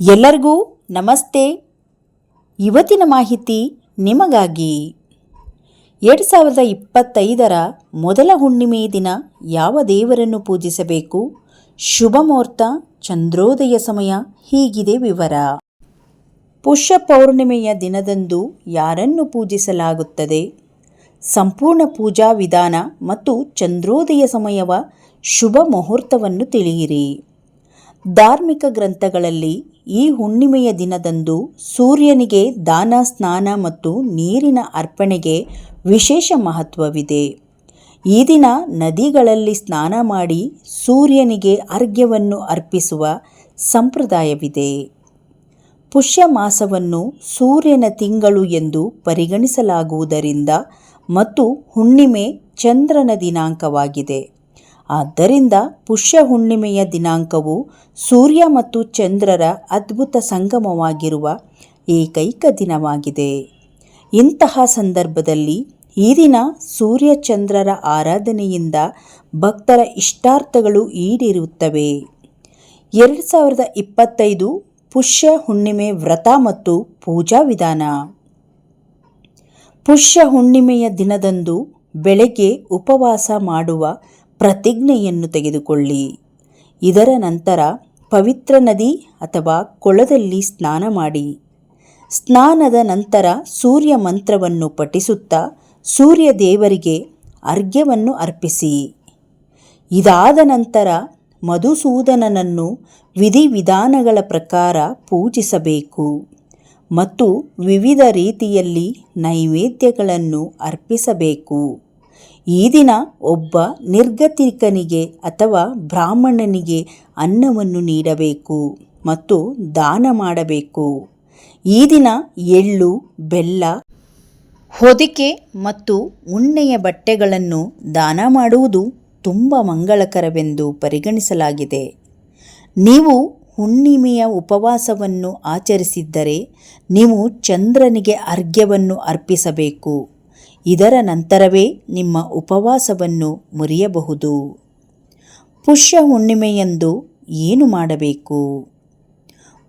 ಎಲ್ಲರಿಗೂ ನಮಸ್ತೆ. ಇವತ್ತಿನ ಮಾಹಿತಿ ನಿಮಗಾಗಿ. ಎರಡು ಸಾವಿರದ ಇಪ್ಪತ್ತೈದರ ಮೊದಲ ಹುಣ್ಣಿಮೆ ದಿನ ಯಾವ ದೇವರನ್ನು ಪೂಜಿಸಬೇಕು? ಶುಭ ಮುಹೂರ್ತ, ಚಂದ್ರೋದಯ ಸಮಯ, ಹೀಗಿದೆ ವಿವರ. ಪುಷ್ಯ ಪೌರ್ಣಿಮೆಯ ದಿನದಂದು ಯಾರನ್ನು ಪೂಜಿಸಲಾಗುತ್ತದೆ? ಸಂಪೂರ್ಣ ಪೂಜಾ ವಿಧಾನ ಮತ್ತು ಚಂದ್ರೋದಯ ಸಮಯವ ಶುಭ ಮುಹೂರ್ತವನ್ನು ತಿಳಿಯಿರಿ. ಧಾರ್ಮಿಕ ಗ್ರಂಥಗಳಲ್ಲಿ ಈ ಹುಣ್ಣಿಮೆಯ ದಿನದಂದು ಸೂರ್ಯನಿಗೆ ದಾನ, ಸ್ನಾನ ಮತ್ತು ನೀರಿನ ಅರ್ಪಣೆಗೆ ವಿಶೇಷ ಮಹತ್ವವಿದೆ. ಈ ದಿನ ನದಿಗಳಲ್ಲಿ ಸ್ನಾನ ಮಾಡಿ ಸೂರ್ಯನಿಗೆ ಅರ್ಘ್ಯವನ್ನು ಅರ್ಪಿಸುವ ಸಂಪ್ರದಾಯವಿದೆ. ಪುಷ್ಯ ಮಾಸವನ್ನು ಸೂರ್ಯನ ತಿಂಗಳು ಎಂದು ಪರಿಗಣಿಸಲಾಗುವುದರಿಂದ ಮತ್ತು ಹುಣ್ಣಿಮೆ ಚಂದ್ರನ ದಿನಾಂಕವಾಗಿದೆ. ಆದ್ದರಿಂದ ಪುಷ್ಯ ಹುಣ್ಣಿಮೆಯ ದಿನಾಂಕವು ಸೂರ್ಯ ಮತ್ತು ಚಂದ್ರರ ಅದ್ಭುತ ಸಂಗಮವಾಗಿರುವ ಏಕೈಕ ದಿನವಾಗಿದೆ. ಇಂತಹ ಸಂದರ್ಭದಲ್ಲಿ ಈ ದಿನ ಸೂರ್ಯ ಚಂದ್ರರ ಆರಾಧನೆಯಿಂದ ಭಕ್ತರ ಇಷ್ಟಾರ್ಥಗಳು ಈಡೇರುತ್ತವೆ. ಎರಡು ಸಾವಿರದ ಇಪ್ಪತ್ತೈದು ಪುಷ್ಯ ಹುಣ್ಣಿಮೆ ವ್ರತ ಮತ್ತು ಪೂಜಾ ವಿಧಾನ. ಪುಷ್ಯ ಹುಣ್ಣಿಮೆಯ ದಿನದಂದು ಬೆಳಗ್ಗೆ ಉಪವಾಸ ಮಾಡುವ ಪ್ರತಿಜ್ಞೆಯನ್ನು ತೆಗೆದುಕೊಳ್ಳಿ. ಇದರ ನಂತರ ಪವಿತ್ರ ನದಿ ಅಥವಾ ಕೊಳದಲ್ಲಿ ಸ್ನಾನ ಮಾಡಿ. ಸ್ನಾನದ ನಂತರ ಸೂರ್ಯ ಮಂತ್ರವನ್ನು ಪಠಿಸುತ್ತಾ ಸೂರ್ಯ ದೇವರಿಗೆ ಅರ್ಘ್ಯವನ್ನು ಅರ್ಪಿಸಿ. ಇದಾದ ನಂತರ ಮಧುಸೂದನನನ್ನು ವಿಧಿವಿಧಾನಗಳ ಪ್ರಕಾರ ಪೂಜಿಸಬೇಕು ಮತ್ತು ವಿವಿಧ ರೀತಿಯಲ್ಲಿ ನೈವೇದ್ಯಗಳನ್ನು ಅರ್ಪಿಸಬೇಕು. ಈ ದಿನ ಒಬ್ಬ ನಿರ್ಗತಿಕನಿಗೆ ಅಥವಾ ಬ್ರಾಹ್ಮಣನಿಗೆ ಅನ್ನವನ್ನು ನೀಡಬೇಕು ಮತ್ತು ದಾನ ಮಾಡಬೇಕು. ಈ ದಿನ ಎಳ್ಳು, ಬೆಲ್ಲ, ಹೊದಿಕೆ ಮತ್ತು ಉಣ್ಣೆಯ ಬಟ್ಟೆಗಳನ್ನು ದಾನ ಮಾಡುವುದು ತುಂಬ ಮಂಗಳಕರವೆಂದು ಪರಿಗಣಿಸಲಾಗಿದೆ. ನೀವು ಹುಣ್ಣಿಮೆಯ ಉಪವಾಸವನ್ನು ಆಚರಿಸಿದ್ದರೆ ನೀವು ಚಂದ್ರನಿಗೆ ಅರ್ಘ್ಯವನ್ನು ಅರ್ಪಿಸಬೇಕು. ಇದರ ನಂತರವೇ ನಿಮ್ಮ ಉಪವಾಸವನ್ನು ಮುರಿಯಬಹುದು. ಪುಷ್ಯ ಹುಣ್ಣಿಮೆಯಂದು ಏನು ಮಾಡಬೇಕು?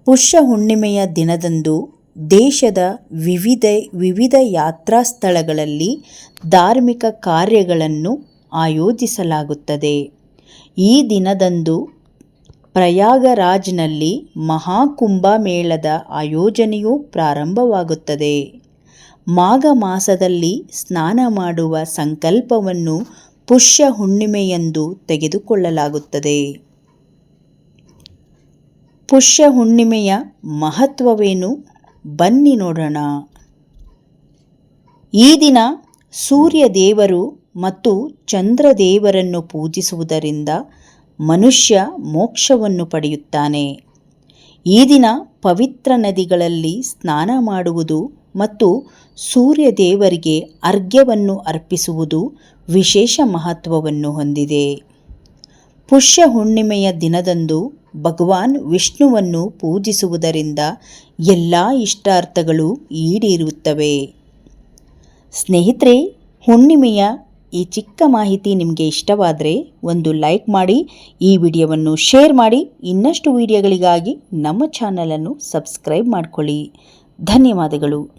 ಪುಷ್ಯ ಹುಣ್ಣಿಮೆಯ ದಿನದಂದು ದೇಶದ ವಿವಿಧ ವಿವಿಧ ಯಾತ್ರಾ ಸ್ಥಳಗಳಲ್ಲಿ ಧಾರ್ಮಿಕ ಕಾರ್ಯಗಳನ್ನು ಆಯೋಜಿಸಲಾಗುತ್ತದೆ. ಈ ದಿನದಂದು ಪ್ರಯಾಗರಾಜ್ನಲ್ಲಿ ಮಹಾಕುಂಭಮೇಳದ ಆಯೋಜನೆಯು ಪ್ರಾರಂಭವಾಗುತ್ತದೆ. ಮಾಘ ಮಾಸದಲ್ಲಿ ಸ್ನಾನ ಮಾಡುವ ಸಂಕಲ್ಪವನ್ನು ಪುಷ್ಯ ಹುಣ್ಣಿಮೆಯಂದು ತೆಗೆದುಕೊಳ್ಳಲಾಗುತ್ತದೆ. ಪುಷ್ಯ ಹುಣ್ಣಿಮೆಯ ಮಹತ್ವವೇನು? ಬನ್ನಿ ನೋಡೋಣ. ಈ ದಿನ ಸೂರ್ಯ ದೇವರು ಮತ್ತು ಚಂದ್ರ ದೇವರನ್ನು ಪೂಜಿಸುವುದರಿಂದ ಮನುಷ್ಯ ಮೋಕ್ಷವನ್ನು ಪಡೆಯುತ್ತಾನೆ. ಈ ದಿನ ಪವಿತ್ರ ನದಿಗಳಲ್ಲಿ ಸ್ನಾನ ಮಾಡುವುದು ಮತ್ತು ಸೂರ್ಯ ದೇವರಿಗೆ ಅರ್ಘ್ಯವನ್ನು ಅರ್ಪಿಸುವುದು ವಿಶೇಷ ಮಹತ್ವವನ್ನು ಹೊಂದಿದೆ. ಪುಷ್ಯ ಹುಣ್ಣಿಮೆಯ ದಿನದಂದು ಭಗವಾನ್ ವಿಷ್ಣುವನ್ನು ಪೂಜಿಸುವುದರಿಂದ ಎಲ್ಲ ಇಷ್ಟಾರ್ಥಗಳು ಈಡೇರುತ್ತವೆ. ಸ್ನೇಹಿತರೆ, ಹುಣ್ಣಿಮೆಯ ಈ ಚಿಕ್ಕ ಮಾಹಿತಿ ನಿಮಗೆ ಇಷ್ಟವಾದರೆ ಒಂದು ಲೈಕ್ ಮಾಡಿ, ಈ ವಿಡಿಯೋವನ್ನು ಶೇರ್ ಮಾಡಿ, ಇನ್ನಷ್ಟು ವಿಡಿಯೋಗಳಿಗಾಗಿ ನಮ್ಮ ಚಾನಲನ್ನು ಸಬ್ಸ್ಕ್ರೈಬ್ ಮಾಡಿಕೊಳ್ಳಿ. ಧನ್ಯವಾದಗಳು.